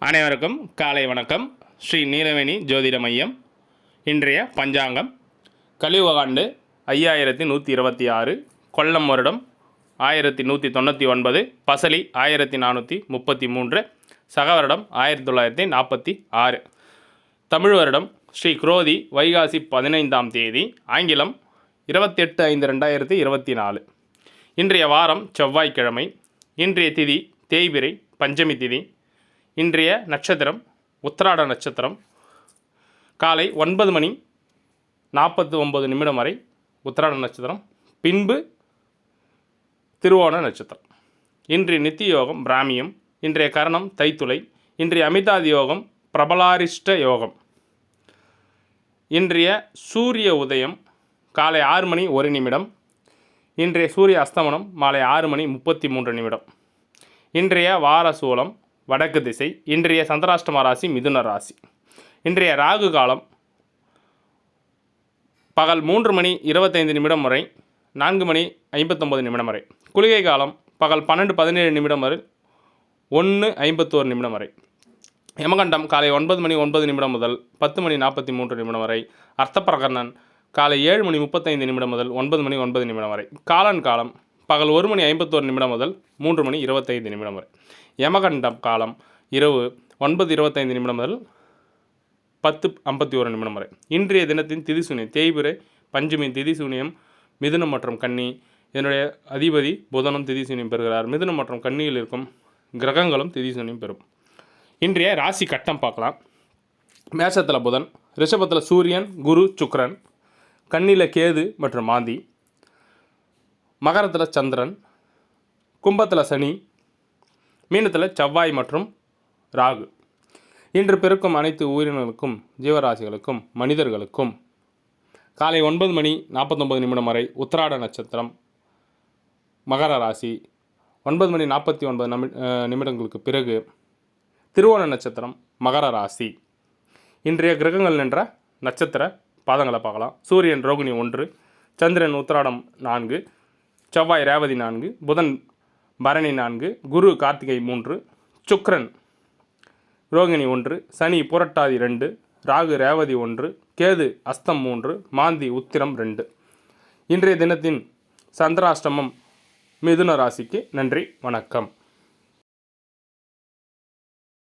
அனைவருக்கும் காலை வணக்கம். ஸ்ரீ நீலவேணி ஜோதிட மையம். இன்றைய பஞ்சாங்கம். கலியுகாண்டு ஐயாயிரத்தி நூற்றி இருபத்தி ஆறு கொல்லம் வருடம் ஆயிரத்தி நூற்றி தொண்ணூற்றி ஒன்பது பசலி ஆயிரத்தி நானூற்றி முப்பத்தி மூன்று சக வருடம் ஆயிரத்தி தொள்ளாயிரத்தி நாற்பத்தி ஆறு. தமிழ் வருடம் ஸ்ரீ குரோதி வைகாசி பதினைந்தாம் தேதி ஆங்கிலம் இருபத்தெட்டு ஐந்து ரெண்டாயிரத்தி இருபத்தி நாலு. இன்றைய வாரம் செவ்வாய்க்கிழமை. இன்றைய திதி தேய்பிரை பஞ்சமி திதி. இன்றைய நட்சத்திரம் உத்திராட நட்சத்திரம். காலை ஒன்பது மணி நாற்பத்தி ஒம்பது நிமிடம் வரை உத்திராட நட்சத்திரம். பின்பு திருவோண நட்சத்திரம். இன்றைய நித்திய யோகம் பிராமியம் இன்றைய கரணம் தைத்துளை இன்றைய அமிதாதி யோகம் பிரபலாரிஷ்ட யோகம். இன்றைய சூரிய உதயம் காலை ஆறு மணி ஒரு நிமிடம். இன்றைய சூரிய அஸ்தமனம் மாலை ஆறு மணி முப்பத்தி மூன்று நிமிடம். இன்றைய வார சூலம் வடக்கு திசை இன்றைய சந்திராஷ்டம ராசி மிதுன ராசி. இன்றைய ராகு காலம் பகல் மூன்று மணி இருபத்தைந்து நிமிடம் வரை நான்கு மணி ஐம்பத்தொம்பது நிமிடம் வரை. குளிகை காலம் பகல் பன்னெண்டு பதினேழு நிமிடம் வரை ஒன்று ஐம்பத்தோரு நிமிடம் வரை. யமகண்டம் காலை ஒன்பது மணி ஒன்பது நிமிடம் முதல் பத்து மணி நாற்பத்தி மூன்று நிமிடம் வரை. அர்த்தப்பிரகரணன் காலை ஏழு மணி முப்பத்தைந்து நிமிடம் முதல் ஒன்பது மணி ஒன்பது நிமிடம் வரை. காலன் காலம் பகல் ஒரு மணி ஐம்பத்தோரு நிமிடம் முதல் மூன்று மணி இருபத்தைந்து நிமிடம் வரை. யமகண்டம் காலம் இரவு ஒன்பது இருபத்தைந்து நிமிடம் முதல் பத்து ஐம்பத்தி ஒரு நிமிடம் வரை. இன்றைய தினத்தின் திதிசூனியம் தேய்பிரை பஞ்சமி திதிசூனியம் மிதுனம் மற்றும் கன்னி. இதனுடைய அதிபதி புதனும் திதிசூனியம் பெறுகிறார். மிதுனம் மற்றும் கன்னியில் இருக்கும் கிரகங்களும் திதிசூனியம் பெறும். இன்றைய ராசி கட்டம் பார்க்கலாம். மேஷத்தில் புதன் ரிஷபத்தில் சூரியன் குரு சுக்ரன் கன்னியில் கேது மற்றும் மாந்தி மகரத்தில் சந்திரன் கும்பத்தில் சனி மீனத்தில் செவ்வாய் மற்றும் ராகு. இன்று பிறக்கும் அனைத்து உயிரினங்களுக்கும் ஜீவராசிகளுக்கும் மனிதர்களுக்கும் காலை ஒன்பது மணி நாற்பத்தொம்பது நிமிடம் வரை உத்திராட நட்சத்திரம் மகர ராசி. ஒன்பது மணி நாற்பத்தி ஒன்பது நிமி நிமிடங்களுக்கு பிறகு திருவோண நட்சத்திரம் மகர ராசி. இன்றைய கிரகங்கள் நின்ற நட்சத்திர பாதங்களை பார்க்கலாம். சூரியன் ரோகிணி ஒன்று சந்திரன் உத்திராடம் நான்கு செவ்வாய் ரேவதி நான்கு புதன் பரணி நான்கு குரு கார்த்திகை மூன்று சுக்ரன் ரோகிணி ஒன்று சனி புரட்டாதி ரெண்டு ராகு ரேவதி ஒன்று கேது அஸ்தம் மூன்று மாந்தி உத்திரம் ரெண்டு. இன்றைய தினத்தின் சந்திராஷ்டமம் மிதுன ராசிக்கு நன்றி வணக்கம்.